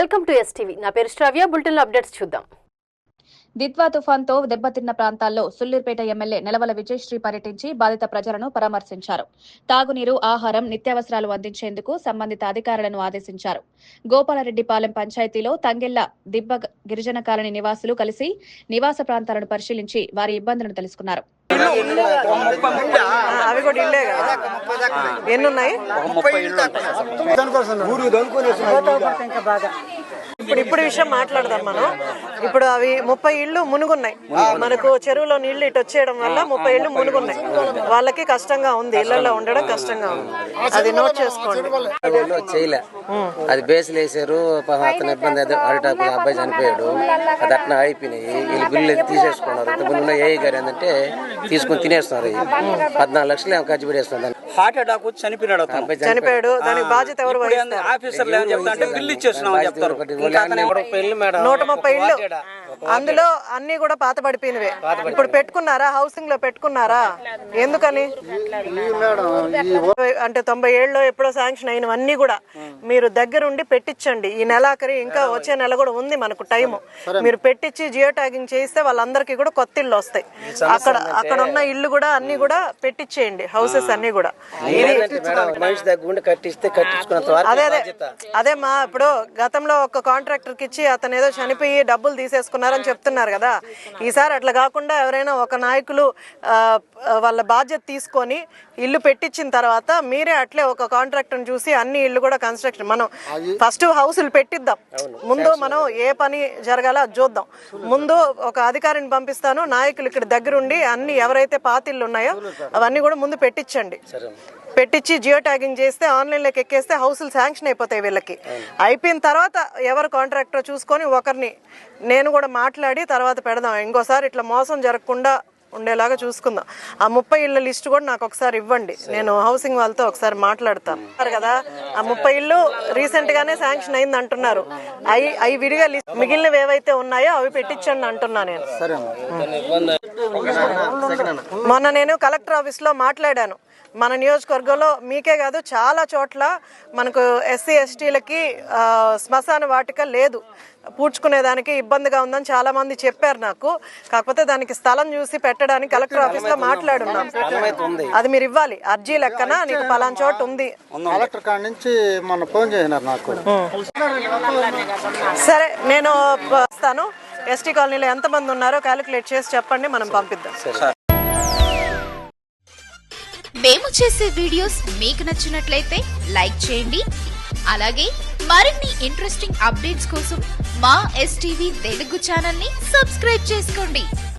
Welcome to STV. నా పేరు శ్రవ్య. Bulletin updates చూద్దాం. దిత్వా తుఫాన్తో దెబ్బతిన్న ప్రాంతాల్లో సుల్లూరుపేట ఎమ్మెల్యే నెలవల విజయశ్రీ పర్యటించి బాధిత ప్రజలను పరామర్శించారు. తాగునీరు ఆహారం నిత్యావసరాలు అందించేందుకు సంబంధిత అధికారులను ఆదేశించారు. గోపాలరెడ్డిపాలెం పంచాయతీలో తంగెళ్ళ దిబ్బ గిరిజన కాలనీ నివాసులు కలిసి నివాస ప్రాంతాలను పరిశీలించి వారి ఇబ్బందులను తెలుసుకున్నారు. అవి కూడా ఇల్లే కదా? ఇప్పుడు ఇప్పుడు విషయం మాట్లాడదాం మనం. ఇప్పుడు అవి ముప్పై ఇళ్ళు మునుగున్నాయి. మనకు చెరువులో నీళ్ళు ఇటు వచ్చేయడం వల్ల ముప్పై ఇళ్ళు మునుగున్నాయి. వాళ్ళకి కష్టంగా ఉంది. ఇళ్ళలో ఉండడం కష్టంగా ఉంది. అది నోట్ చేసుకోండి. చేయలే. అది బేసులు వేసారు. అతను ఇబ్బంది అదే అరిటాకు అబ్బాయి చనిపోయాడు. అది అట్లా అయిపోయినాయి వీళ్ళు బిల్లు తీసేసుకున్నారు? ఇంతకుముందు ఏ గారు ఏంటంటే తీసుకొని తినేస్తున్నారు. పద్నాలుగు లక్షలు ఖర్చు పెట్టేస్తున్నారు. హార్ట్ అటాక్ వచ్చి చనిపోయినాడు అతను. చనిపోయాడు. దానికి బాధ్యత ఎవరు ఆఫీసర్లు ఏమని చెప్తా అంటే బిల్లు ఇచ్చేస్తున్నాం అని చెప్తారు. నూట ముప్పై ఇళ్ళు అందులో అన్ని కూడా పాత పడిపోయినవే. ఇప్పుడు పెట్టుకున్నారా? హౌసింగ్లో పెట్టుకున్నారా? ఎందుకని? అంటే తొంభై ఏళ్ళలో ఎప్పుడో శాంక్షన్ అయినవన్నీ కూడా మీరు దగ్గరుండి పెట్టించండి. ఈ నెలాఖరి ఇంకా వచ్చే నెల కూడా ఉంది మనకు టైం మీరు పెట్టించి జియో ట్యాగింగ్ చేయిస్తే వాళ్ళందరికీ కూడా కొత్త ఇల్లు వస్తాయి. అక్కడ అక్కడ ఉన్న ఇల్లు కూడా అన్ని కూడా పెట్టించేయండి. హౌసెస్ అన్ని కూడా. అదే అదే. అదే మా ఇప్పుడు గతంలో ఒక కాంట్రాక్టర్కి ఇచ్చి అతను ఏదో చనిపోయి డబ్బులు తీసేసుకున్నారని చెప్తున్నారు కదా. ఈసారి అట్లా కాకుండా ఎవరైనా ఒక నాయకులు వాళ్ళ బాధ్యత తీసుకొని ఇల్లు పెట్టించిన తర్వాత మీరే అట్లే ఒక కాంట్రాక్టర్ చూసి అన్ని ఇల్లు కూడా కన్స్ట్రక్షన్ మనం ఫస్ట్ హౌసులు పెట్టిద్దాం. ముందు మనం ఏ పని జరగాలో అది చూద్దాం. ముందు ఒక అధికారిని పంపిస్తాను నాయకులు ఇక్కడ దగ్గరుండి అన్ని ఎవరైతే పాతిళ్ళు ఉన్నాయో అవన్నీ కూడా ముందు పెట్టించండి. పెట్టించి జియో ట్యాగింగ్ చేస్తే ఆన్లైన్లోకి ఎక్కేస్తే హౌసులు శాంక్షన్ అయిపోతాయి వీళ్ళకి. అయిపోయిన తర్వాత ఎవరు కాంట్రాక్టర్ చూసుకొని ఒకరిని నేను కూడా మాట్లాడి తర్వాత పెడదాం. ఇంకోసారి ఇట్లా మోసం జరగకుండా ఉండేలాగా చూసుకుందాం. ఆ ముప్పై ఇళ్ళ లిస్ట్ కూడా నాకు ఒకసారి ఇవ్వండి. నేను హౌసింగ్ వాళ్ళతో ఒకసారి మాట్లాడతాను. కదా ఆ ముప్పై ఇల్లు రీసెంట్ గానే శాంక్షన్ అయింది అంటున్నారు అవి అవి విడిగా మిగిలినవి ఏవైతే ఉన్నాయో అవి పెట్టించండి అంటున్నా నేను. మొన్న నేను కలెక్టర్ ఆఫీస్లో మాట్లాడాను. మన నియోజకవర్గంలో మీకే కాదు చాలా చోట్ల మనకు ఎస్సీ ఎస్టీలకి శ్మశాన వాటిక లేదు. పూడ్చుకునేదానికి ఇబ్బందిగా ఉందని చాలా మంది చెప్పారు నాకు. కాకపోతే దానికి స్థలం చూసి పెట్టడానికి కలెక్టర్ ఆఫీస్లో మాట్లాడున్నాం. అది మీరు ఇవ్వాలి. అర్జీ లెక్కన నీకు పలాన్ చోటు ఉంది. కలెక్టర్ కాడ నుంచి మొన్న ఫోన్ చేసినారు నాకు. సరే నేను వస్తాను. ఎస్టీ కాలనీలో ఎంతమంది ఉన్నారో క్యాలిక్యులేట్ చేసి చెప్పండి మనం పంపిద్దాం. మేము చేసే వీడియోస్ మీకు నచ్చినట్లయితే లైక్ చేయండి. అలాగే మరిన్ని ఇంట్రెస్టింగ్ అప్డేట్స్ కోసం మా ఎస్టీవీ తెలుగు ఛానల్ని సబ్స్క్రైబ్ చేసుకోండి.